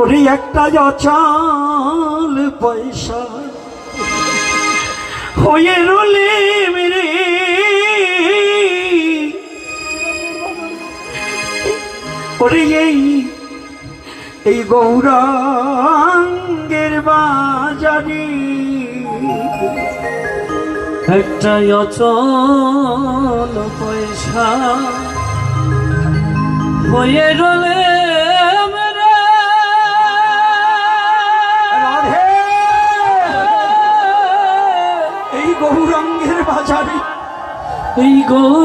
ওরে একটা অচল পয়সা। হয়ে রলে মেরে। ওরে এই এই গৌরাঙ্গের বাজারে। একটা অচল পয়সা। হয়ে রলে গৌরাঙ্গের বাজারে এই গৌরাঙ্গের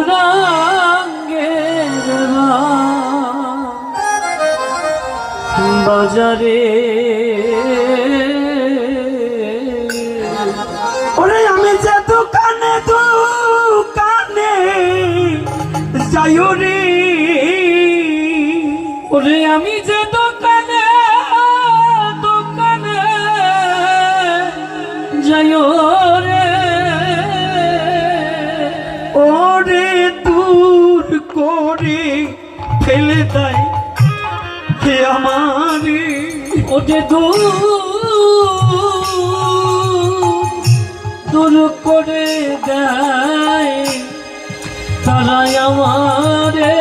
বাজারে ওরে আমি যে দোকানে দোকানে যাই রে। ফেলে দেয় কে আমারে। ওঠে দূর দূর করে দেয় তারাই আমারে।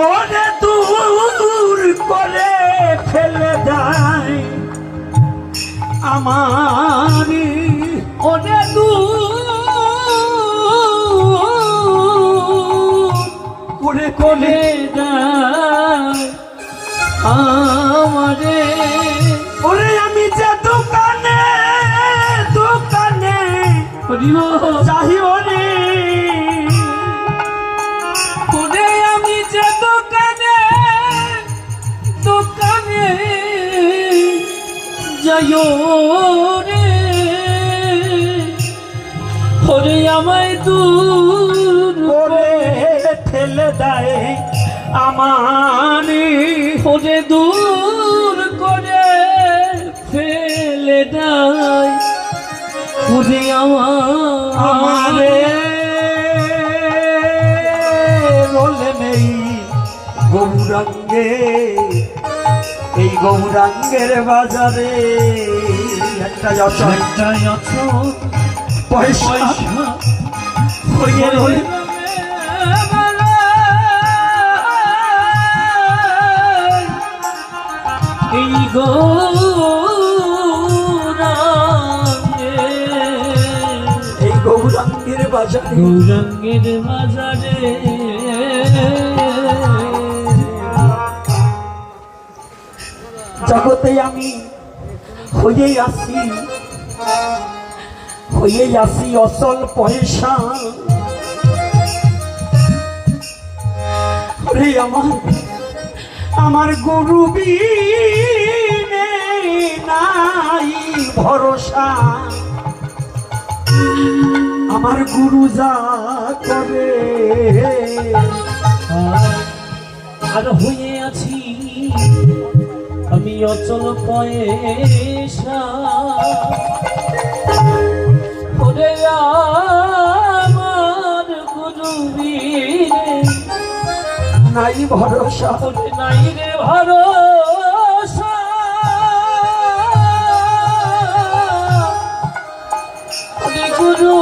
ওরে দূর করে ফেলে দেয় আমারে আমি যে দোকানে দোকানে রে আমায় দূর করে ঠেলে দেয় আমারে দূর করে ফেলে দেয়। গৌরাঙ্গে এই গৌরাঙ্গের বাজারে একটা যত একটাই আছো পয়সা পয়সা হয়ে রইল। এই গৌরাঙ্গে। এই গৌরাঙ্গের বাজারে গৌরাঙ্গের বাজারে জগতে আমি হয়ে আসি হয়ে আসি অসল পয়সা রে আমার আমার গরু নাই ভরসা। আমার গুরু যা করে, আর হয়ে আছি অচল পয়সা। ওরে আমার নাই ভরসা। নাই রে ভরসা। গুরু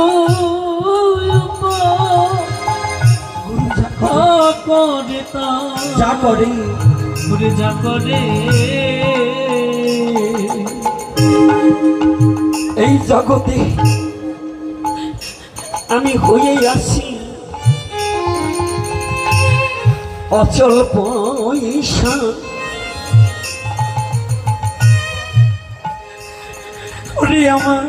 যা করে, করে যা করে। ঘুরে যা করে। এই জগতে আমি হয়ে আসি অচল পয়সা। ওরে আমার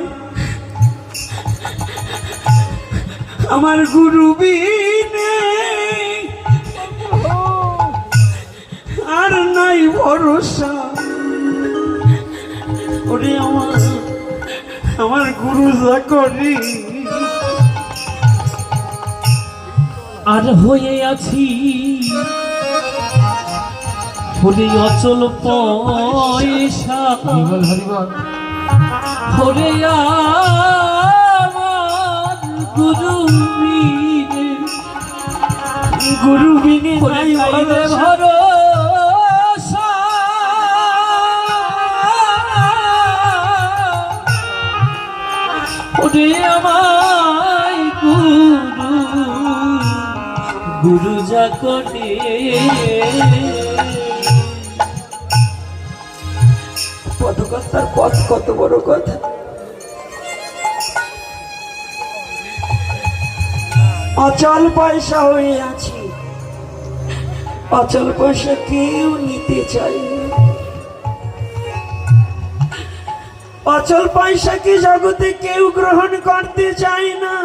আমার গুরু বিনে আর নাই ভরসা। ওরে আমার আমার গুরু যা করি আর হয়ে আছি অচল পয়সা। হরে আমার গুরু গুরু বিনে নাই ওরে আমায় গুরু গুরু যা করে। পদকর্তার পথ কত বড় কথা। অচল পয়সা হয়ে আছি। অচল পয়সা কেউ নিতে চাই অচল পয়সাকে জগতে কেউ গ্রহণ করতে চায় না?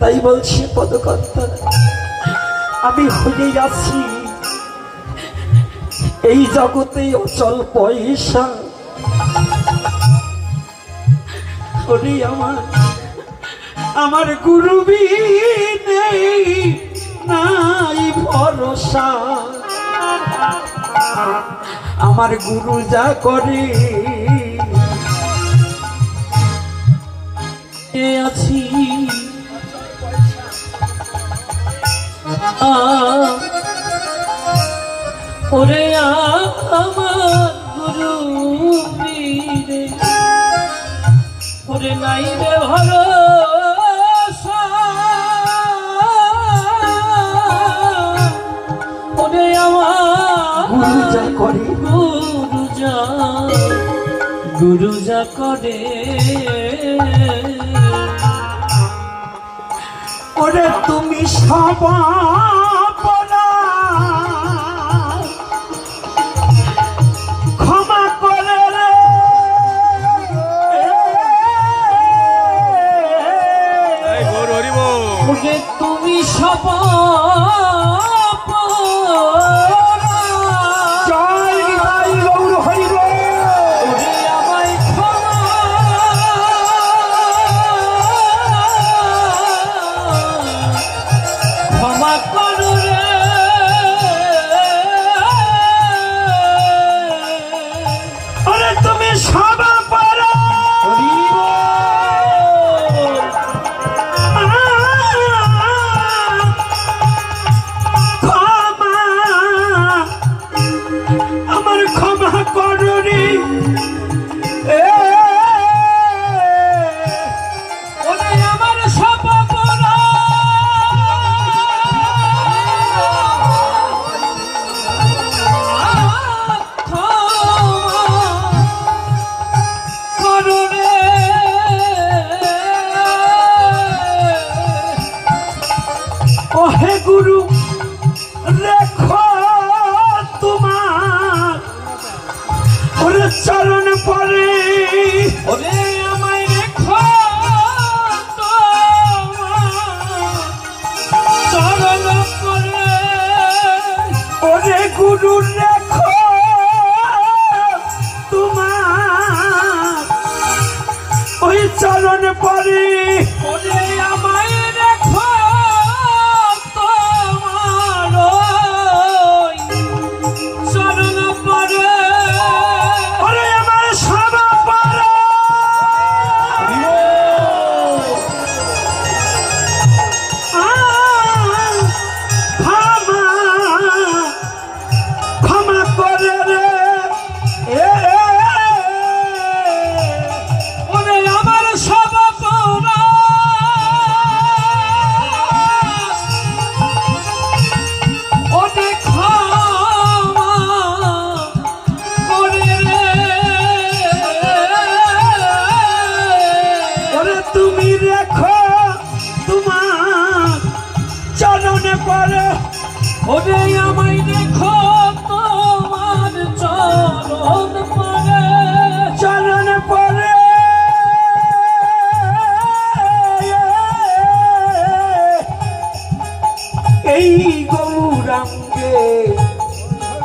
তাই বলছি পদকর্তা আমি হয়ে যাচ্ছি। এই জগতে অচল পয়সা আমার আমার গুরুবি নেই। নাই ভরসা। আমার গুরু যা করে আছি। ওরে আমার গুরু ওরে নাই রে ভরসা। করে। গুরু যা গুরু যা করে। ওরে তুমি সবাপনা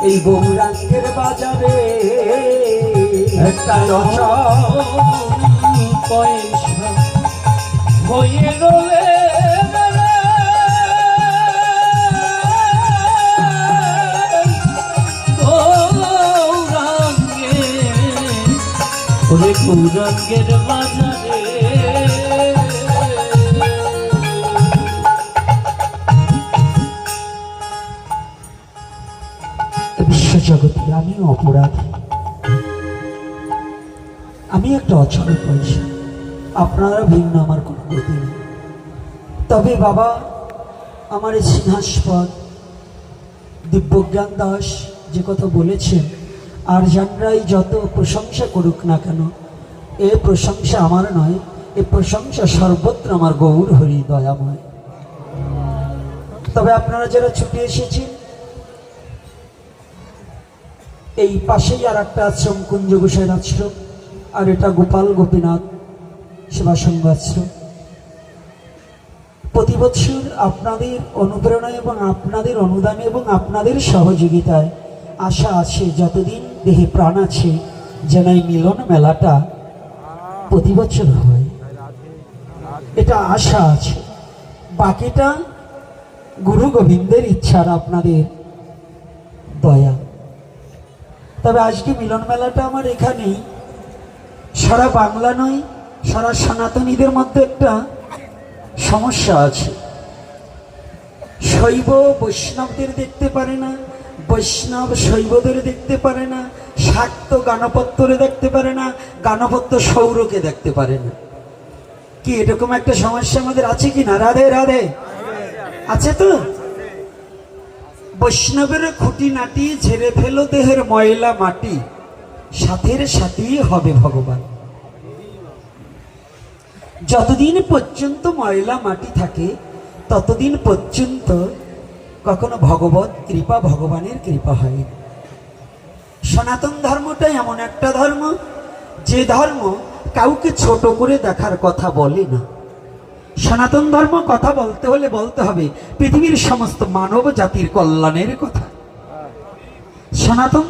এই গৌরাঙ্গের বাজারে একটা পয়সা হয়ে রলে বাজারে বিশ্বজগতে আমি অপরাধী। আমি একটা অচল পয়সা। আপনারা ভিন্ন, আমার কোনো গতি নেই। তবে বাবা, আমার এই সিংহাসপদ, দিব্যজ্ঞান দাস যে কথা বলেছেন, আর জানরাই যত প্রশংসা করুক না কেন, এ প্রশংসা আমার নয়, এ প্রশংসা সর্বত্র আমার গৌর হরি দয়াময়। তবে আপনারা যারা ছুটে এসেছেন এই পাশেই আর একটা আশ্রম কুঞ্জ গোসাইর আশ্রম, আর এটা গোপাল গোপীনাথ সেবা সংঘ আশ্রম। প্রতি বছর আপনাদের অনুপ্রেরণায় এবং আপনাদের অনুদানে এবং আপনাদের সহযোগিতায় আশা আছে, যতদিন দেহে প্রাণ আছে, যেন এই মিলন মেলাটা প্রতি বছর হয়। এটা আশা আছে। বাকিটা গুরু গোবিন্দের ইচ্ছার আপনাদের দয়া। তবে আজকে মিলন মেলাটা আমার এখানেই। সারা বাংলা নয়, সারা সনাতনীদের মধ্যে একটা সমস্যা আছে। শৈব বৈষ্ণবদের দেখতে পারে না, বৈষ্ণব শৈবদের দেখতে পারে না, শাক্ত গানপত্যরে দেখতে পারে না, গানপত্য সৌরকে দেখতে পারে না। কি এরকম একটা সমস্যা আমাদের আছে কি না? রাধে রাধে। আছে তো? বৈষ্ণবের খুঁটি নাটি ঝেড়ে ফেলো দেহের ময়লা মাটি। সাথের সাথেই হবে ভগবান। যতদিন পর্যন্ত ময়লা মাটি থাকে, ততদিন পর্যন্ত কখনো ভগবত কৃপা ভগবানের কৃপা হয় সনাতন ধর্মটা এমন একটা ধর্ম, যে ধর্ম কাউকে ছোট করে দেখার কথা বলে না। সনাতন ধর্ম কথা বলতে হলে বলতে হবে পৃথিবীর সমস্ত মানব জাতির কল্যাণের কথা। সনাতন